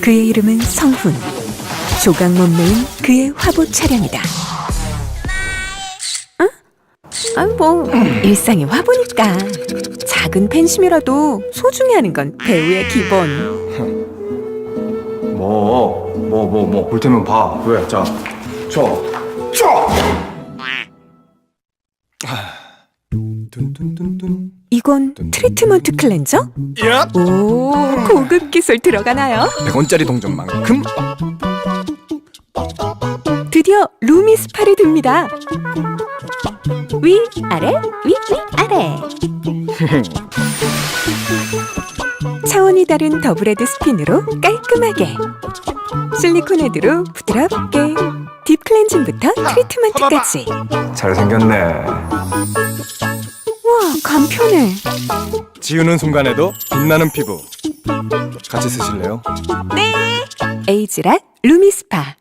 그의 이름은 성훈. 조각 몸매인 그의 화보 촬영이다. 응? 아, 뭐 일상의 화보니까 작은 팬심이라도 소중히 하는 건 배우의 기본. 뭐, 뭐, 뭐, 뭐, 볼 테면 봐. 왜? 자, 저, 저! 이건 트리트먼트 클렌저? 야! 오, 고급 기술 들어가나요? 100원짜리 동전만큼? 드디어 루미 스파를 듭니다. 위 아래 위 위 아래. 차원이 다른 더블헤드 스핀으로 깔끔하게 실리콘 헤드로 부드럽게 딥 클렌징부터 트리트먼트까지 잘생겼네. 와 간편해 지우는 순간에도 빛나는 피부. 같이 쓰실래요? 에이즈라 루미 스파